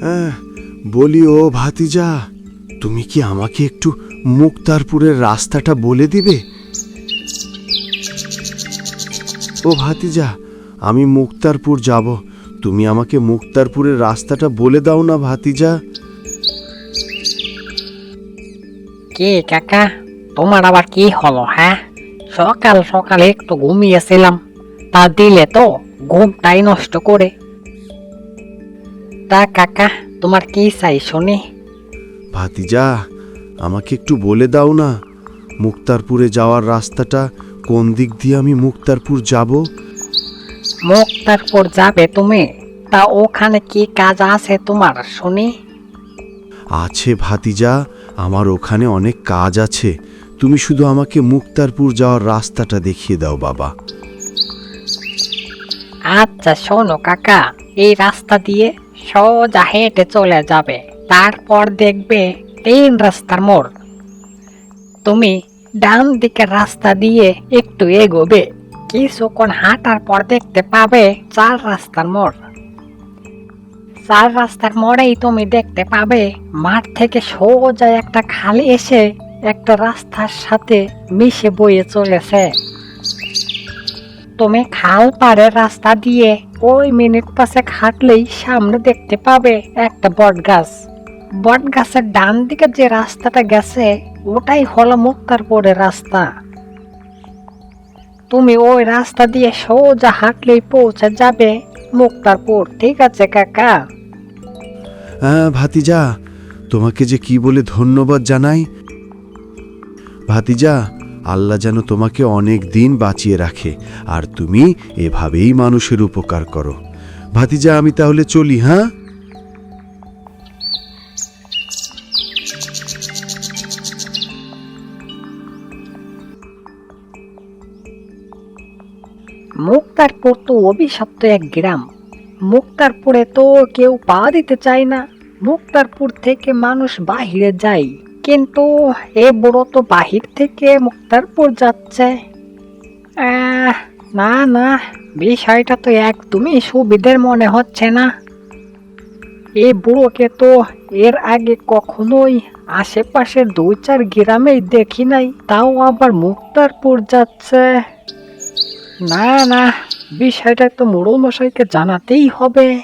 হ্যাঁ, বলি ও ভাতিজা তুমি কি আমাকে একটু মুক্তারপুরের রাস্তাটা বলে দিবে? ও ভাতিজা আমি মুক্তারপুর যাব। তুমি আমাকে মুক্তারপুরের রাস্তাটা বলে দাও না ভাতিজা। কে কাকা তোমার আবার কি হলো হ্যাঁ? সকাল সকালে একটু ঘুমিয়েছিলাম তা দিলে তো ঘুমটাই নষ্ট করে। তা কাকা তোমার কি চাই শুনি? ভাতিজা আমাকে একটু বলে দাও না মুক্তারপুরে যাওয়ার রাস্তাটা কোন দিক দিয়ে আমি মুক্তারপুর যাব? মুক্তারপুর যাবে তুমি? তা ওখানে কি কাজ আছে তোমার শুনি? আছে ভাতিজা আমার ওখানে অনেক কাজ আছে। তুমি শুধু আমাকে মুক্তারপুর যাওয়ার রাস্তাটা দেখিয়ে দাও বাবা। আচ্ছা শোনো কাকা এই রাস্তা দিয়ে সোজা হেঁটে চলে যাবে। তারপর দেখবে তিন রাস্তার মোড়। তুমি ডান দিকের রাস্তা দিয়ে একটু এগোবে। কিছুক্ষণ হাঁটার পর দেখতে পাবে চার রাস্তার মোড়। চার রাস্তার মোড়েই তুমি দেখতে পাবে মাঠ থেকে সোজা একটা খালি এসে একটা রাস্তার সাথে মিশে বয়ে চলেছে। তুমি খাল পাড়ের রাস্তা দিয়ে ওই মিনিট পাশে হাঁটলেই সামনে দেখতে পাবে একটা বট গাছ বট গাছের ডান দিকে যে রাস্তাটা গেছে, ওটাই হলো মুক্তারপুরের রাস্তা। তুমি ওই রাস্তা দিয়ে সোজা হাঁটলেই পৌঁছে যাবে মুক্তারপুর, ঠিক আছে কাকা? হ্যাঁ ভাতিজা, তোমাকে যে কি বলে ধন্যবাদ জানাই? ভাতিজা আল্লাহ যেন তোমাকে অনেক দিন বাঁচিয়ে রাখে, আর তুমি এভাবেই মানুষের উপকার করো। ভাতিজা, আমি তাহলে চলি হ্যাঁ? মুক্তারপুর তো অভিশপ্ত এক গ্রাম। মুক্তারপুরে তো কেউ পা দিতে চায় না। মুক্তারপুর থেকে মানুষ বাহিরে যায়। কিন্তু এ বুড়ো তো বাহির থেকে মুক্তারপুর যাচ্ছে। না না, বিষয়টা তো একদমই সুবিধের মনে হচ্ছে না। এ বুড়োকে তো এর আগে কখনোই আশেপাশের দুই চার গ্রামেই দেখি নাই, তাও আবার মুক্তারপুর যাচ্ছে। না না, বিষয়টা তো মোড়ল মশাইকে জানাতেই হবে।